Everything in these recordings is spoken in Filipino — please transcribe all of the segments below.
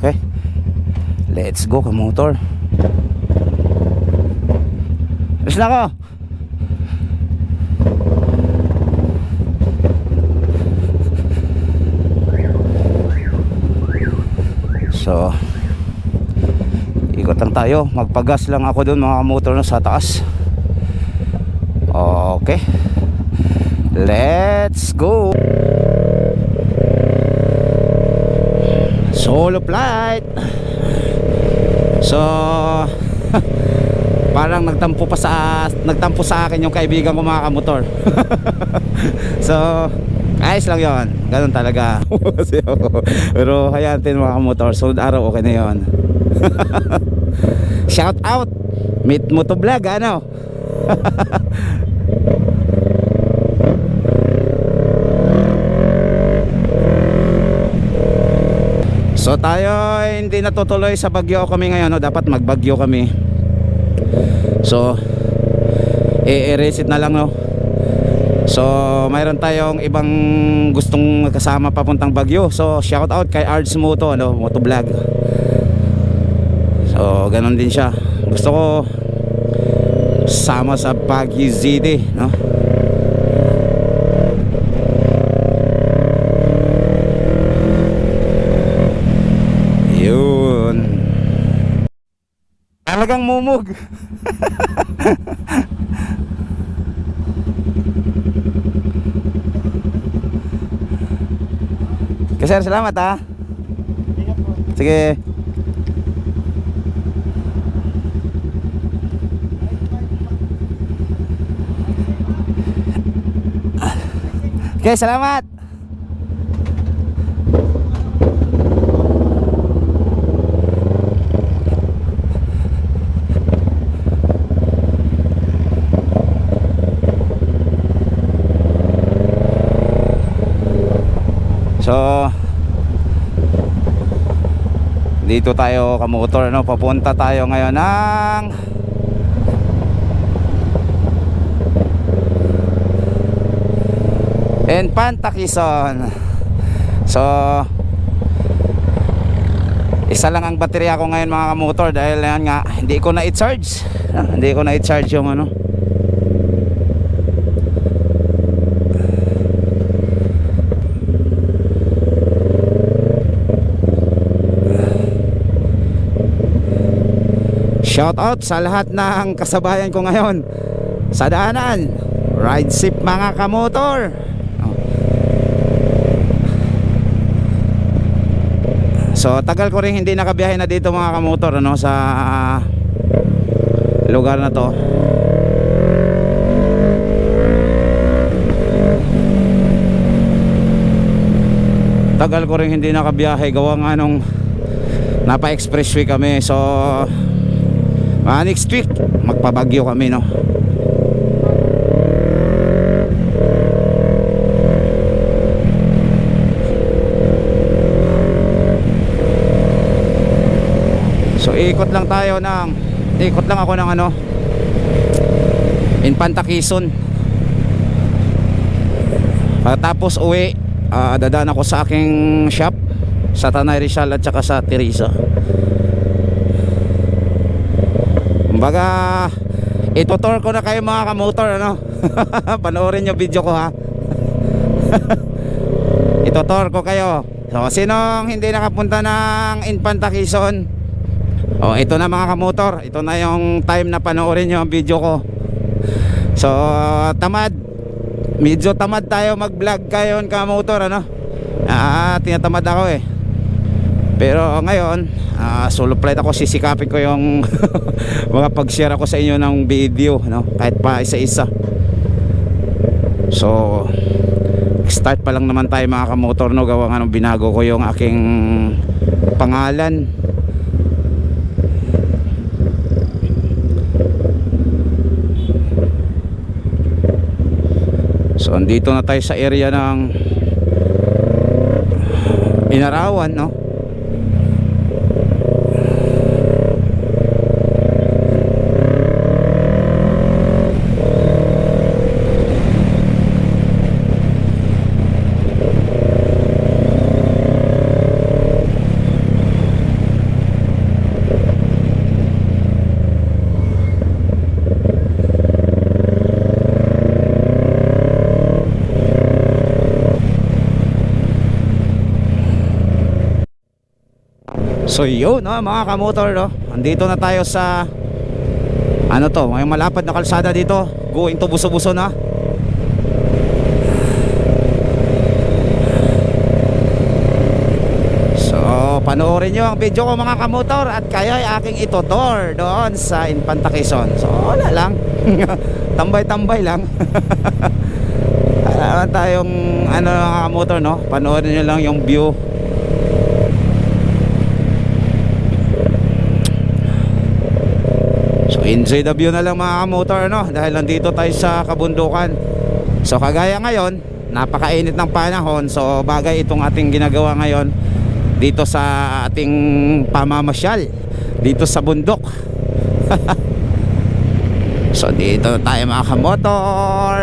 Okay. Let's go kamotor. Alis na ako. So, ikot lang tayo. Magpagas lang ako doon mga motor na sa taas. Okay. Let's go. Solo flight. So, parang nagtampo pa sa nagtampo sa akin yung kaibigan ko mga kamotor. so, ayos lang 'yon. Ganun talaga. Pero hayaan natin mga kamotor. Sunod araw okay na 'yon. Shout out. Meet mo to vlog ano? So tayo ay hindi natutuloy sa Bagyo kami ngayon, no? dapat magbagyo kami. So i-reset na lang no. So mayroon tayong ibang gustong kasama papuntang Bagyo. So shout out kay Ards Moto ano, Moto Vlog. So ganun din siya. Gusto ko sama sa Baguio City, no? Yun. Talagang mumug. Okay, sir, salamat ha. Sige. Okay, salamat. So Dito tayo kamotor no, papunta tayo ngayon ng Infanta Quezon. So isa lang ang baterya ko ngayon mga kamotor dahil yan nga hindi ko na i-charge. Hindi ko na i-charge yung ano. Shout out sa lahat ng kasabayan ko ngayon sa daanan. Ride safe mga kamotor. So tagal ko rin hindi nakabiyahe na dito mga kamotor ano sa lugar na to. Tagal ko rin hindi nakabiyahe gawa nga nung napa expressway kami so Ah, next week magpabagyo kami no. So ikot lang tayo ng ikot lang ako ng ano Infanta Quezon. Pagkatapos uwi, ah, dadaan ako sa aking shop sa Tanay Rizal at saka sa Teresa. Kumbaga, itutor ko na kayo mga kamotor, ano? Panoorin nyo video ko, ha? itutor ko kayo. So, sinong hindi nakapunta ng Infanta Quezon? Oh, ito na mga kamotor. Ito na yung time na panoorin nyo ang video ko. So, tamad. Medyo tamad tayo mag-vlog kayo kamotor, ano? Ah, tinatamad ako eh. Pero ngayon, ah, solo flight ako sisikapin ko yung mga pag-share ako sa inyo ng video, no? Kahit pa isa-isa. So, start pa lang naman tayo mga kamotor, no? Gawa nga nung binago ko yung aking pangalan. So, andito na tayo sa area ng Inarawan, no? So yun no, mga kamotor no. Andito na tayo sa ano to, may malapad na kalsada dito. Going to Buso-Buso na. So, panoorin nyo ang video ko mga kamotor at kaya ay aking itutor doon sa Infanta Quezon. So, wala lang. Tambay-tambay lang. Naman tayong ano mga kamotor no. Panoorin nyo lang yung view. View na lang mga kamotor no dahil nandito tayo sa kabundukan. So kagaya ngayon, napakainit ng panahon. So bagay itong ating ginagawa ngayon dito sa ating pamamasyal dito sa bundok. so dito tayo mga kamotor.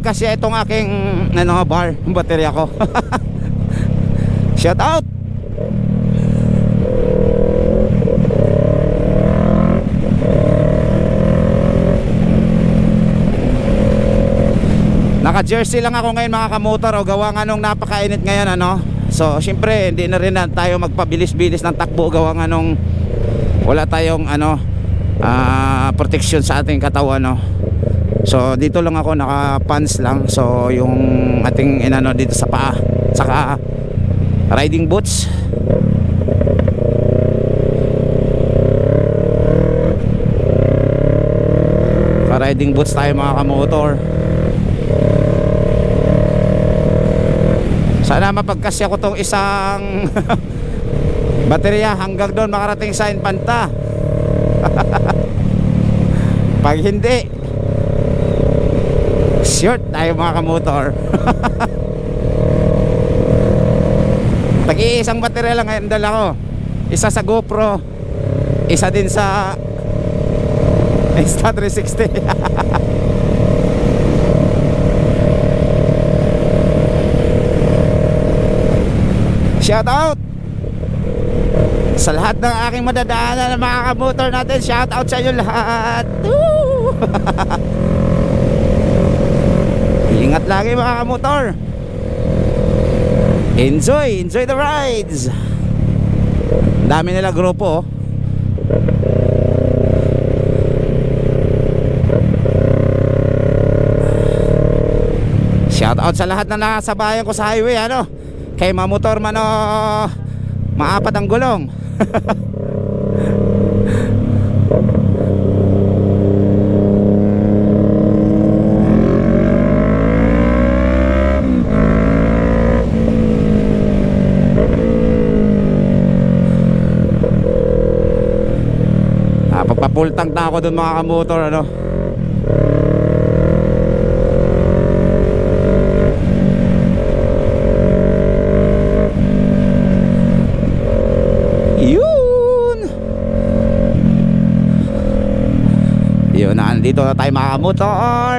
Sana magkasya itong aking ano, bar, baterya ko. Shout out! Naka-jersey lang ako ngayon mga kamotor o gawa nga nung napakainit ngayon ano. So syempre hindi na rin na tayo magpabilis-bilis ng takbo gawa nga nung wala tayong ano ah, protection sa ating katawan no. So dito lang ako naka pants lang. So yung ating inano dito sa paa, saka riding boots. Naka riding boots tayo mga kamotor. Sana mapagkasya ko tong isang baterya hanggang doon makarating sa Infanta. Pag hindi, short tayo mga kamotor. Tag-iisang baterya lang ngayon dala ko. Isa sa GoPro. Isa din sa Insta360 Shout out sa lahat ng aking madadaanan mga kamotor natin. Shout out sa inyo lahat. Woo! Ingat lagi mga kamotor. Enjoy, enjoy the rides. Dami nila grupo oh. Shout out sa lahat na nakasabayan ko sa highway ano? Kay mamotor man oh, Maapat ang gulong Pagpa-full tank na ako dun mga kamotor ano. Yun. Yun na, dito na tayo mga kamotor.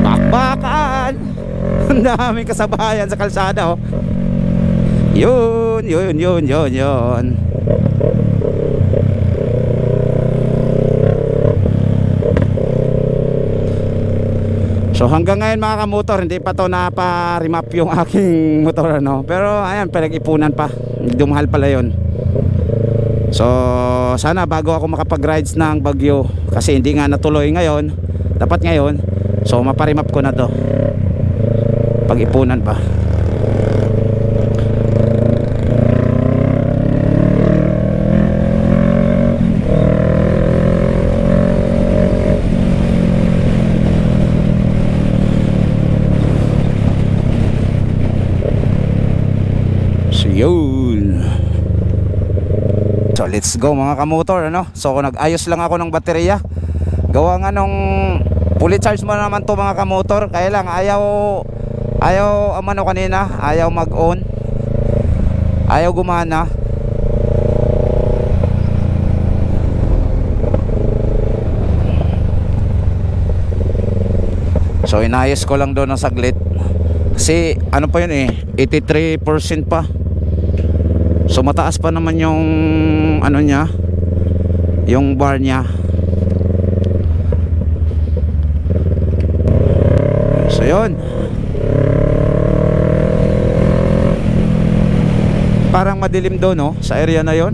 Bakbakan. Ang daming kasabayan sa kalsada oh. Yun, yun, yun, yun, yun. So hanggang ngayon mga kamotor, hindi pa to napa-remap yung aking motor ano. Pero ayan, pinag-ipunan pa. Dumahal pala yon. So sana bago ako makapag-rides ng Bagyo kasi hindi nga natuloy ngayon, dapat ngayon. So mapa-remap ko na to. Pag-ipunan pa. So yun Let's go mga kamotor ano? So nag-ayos lang ako ng baterya Gawa nga nung Fully charge mo naman to mga kamotor Kaya lang ayaw Ayaw um, ano kanina Ayaw mag-on Ayaw gumana So inayos ko lang doon ng saglit. Kasi ano pa yun eh, 83% pa. So mataas pa naman yung ano niya, yung bar niya. So yun. Parang madilim doon no, sa area na yon.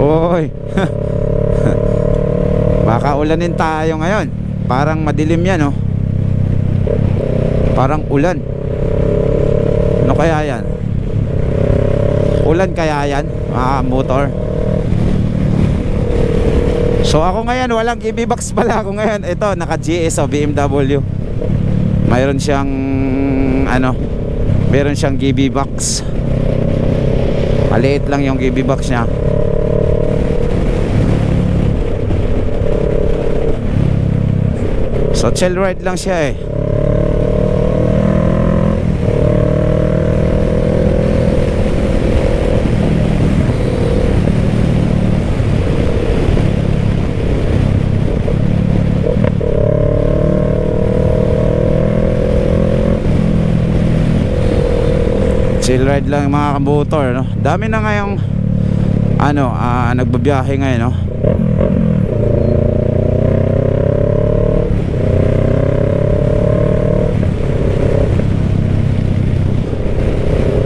Oy. Baka ulanin tayo ngayon. Parang madilim yan no. Parang ulan. Ano kaya yan? Ulan kaya yan, mga motor. So ako ngayon, walang EV box pala ako ngayon. Ito, naka GS o BMW. Mayroon siyang ano, meron siyang GB box. Maliit lang yung GB box niya. So chill ride lang siya eh. Chill ride lang mga kamotor no? Dami na ngayong ano ah, nagbabiyahe ngayon no?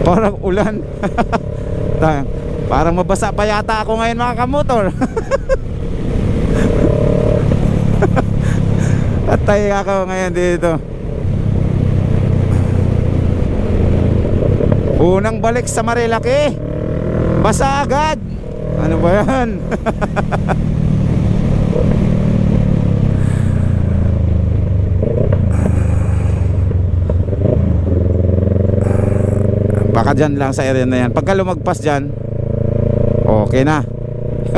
Parang ulan. Parang mabasa pa yata ako ngayon mga kamotor. Atay ako ngayon dito Unang balik sa Marilaki. Basa agad. Ano ba yan? Baka dyan lang sa area na yan. Pagka lumagpas dyan Okay na.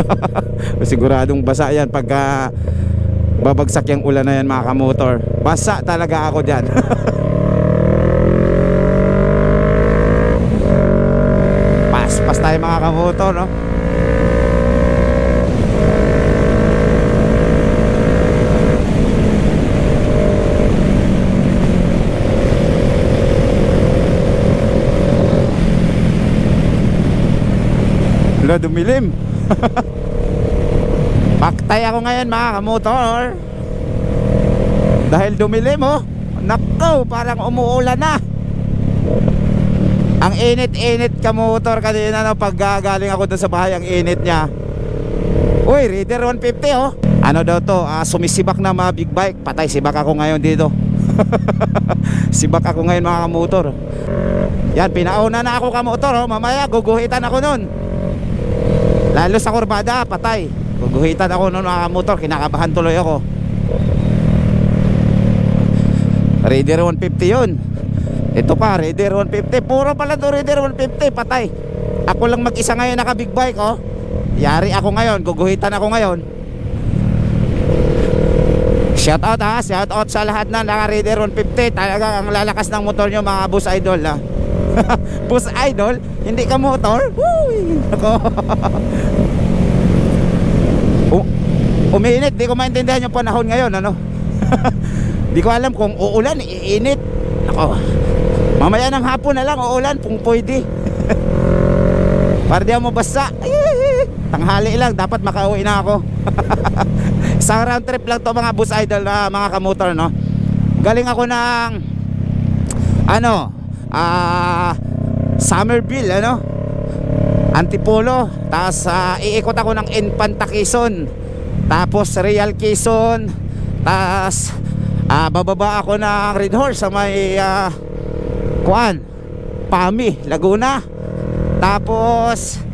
Siguradong basa yan. Pagka babagsak yung ulan na yan mga kamotor Basa talaga ako dyan kamotor, no? Wala, dumilim. Paktay ako ngayon mga kamotor. Dahil dumilim, oh. Nako, parang umuulan na. Ang init-init ka motor kanina no, pag galing ako doon sa bahay, ang init niya. Uy, Reader 150 oh. Ano daw to? Ah, sumisibak na mga big bike. Patay, sibak ako ngayon dito. sibak ako ngayon mga motor. Yan, pinauna na ako ka motor oh. Mamaya, guguhitan ako nun. Lalo sa kurbada, patay. Guguhitan ako nun mga motor. Kinakabahan tuloy ako. Raider 150 yun. Ito pa, Raider 150. Puro pala to Raider 150. Patay. Ako lang mag-isa ngayon naka big bike, oh. Yari ako ngayon. Guguhitan ako ngayon. Shout out ha. Shout out sa lahat na naka Raider 150. Talaga ang lalakas ng motor nyo mga bus idol ha. bus idol? Hindi ka motor? Woo! Ako. U- umiinit. Di ko maintindihan yung panahon ngayon. Ano? Di ko alam kung uulan, iinit. Ako. Mamaya ng hapon na lang uulan kung pwede. Para di ako mabasa. Tanghali lang, dapat makauwi na ako. Isang round trip lang to mga bus idol na mga kamotor no. Galing ako ng ano, ah Somerville ano. Antipolo, tapos ah, iikot ako ng Infanta Quezon. Tapos Real Quezon. Tapos ah, bababa ako ng Red Horse sa may ah, Kuan, Pami, Laguna. Tapos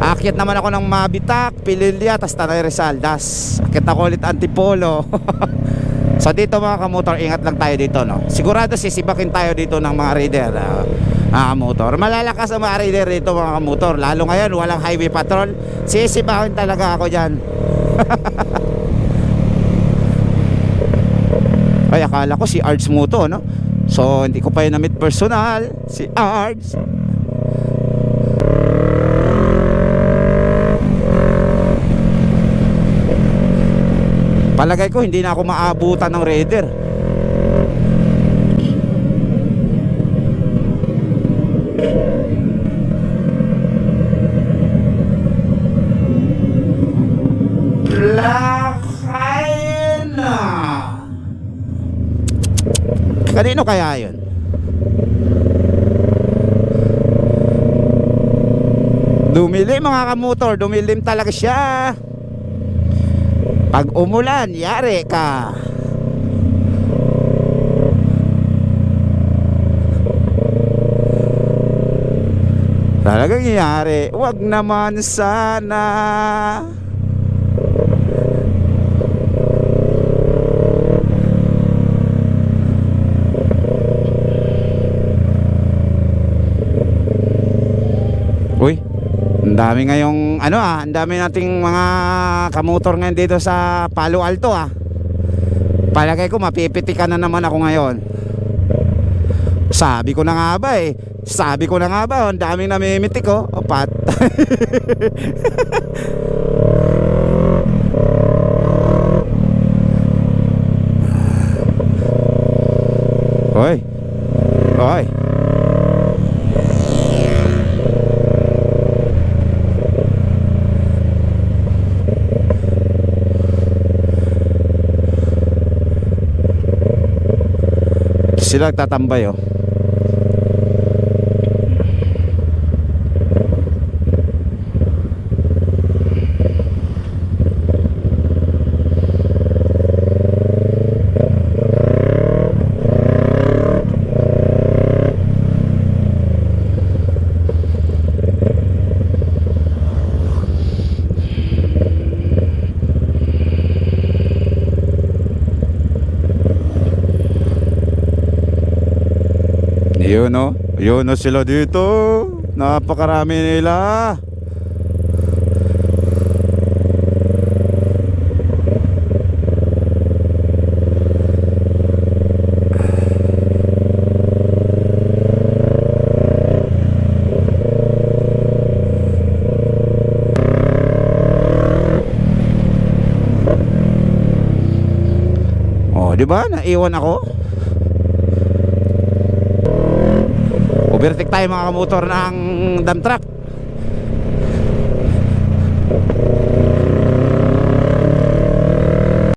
Akyat naman ako ng Mabitak, Pililya, tas Tanay Rizal. Das, akyat ako ulit Antipolo. so dito mga kamotor, ingat lang tayo dito, no? Sigurado sisibakin tayo dito ng mga rider, uh, mga kamotor. Malalakas ang mga rider dito mga kamotor. Lalo ngayon, walang highway patrol. Sisibakin talaga ako dyan. Ay, akala ko si Ards mo to, no? So, hindi ko pa yun na-meet personal. Si Ards. Palagay ko hindi na ako maabutan ng raider. Lakay na! Kanino kaya yun? Dumilim mga kamotor, dumilim talaga siya. Pag umulan, yari ka. Talagang yari. Wag naman sana. Uy, ang dami ngayong ano ah, ang dami nating mga kamotor ngayon dito sa Palo Alto ah. Palagay ko mapipitikan na naman ako ngayon. Sabi ko na nga ba eh. Sabi ko na nga ba, ang daming namimitik oh. O pat. Hoy. Hoy. Sila tatambay oh. Yun o. Yun o sila dito. Napakarami nila. Oh, di ba? Naiwan ako. Overtake tayo mga kamotor ng dump truck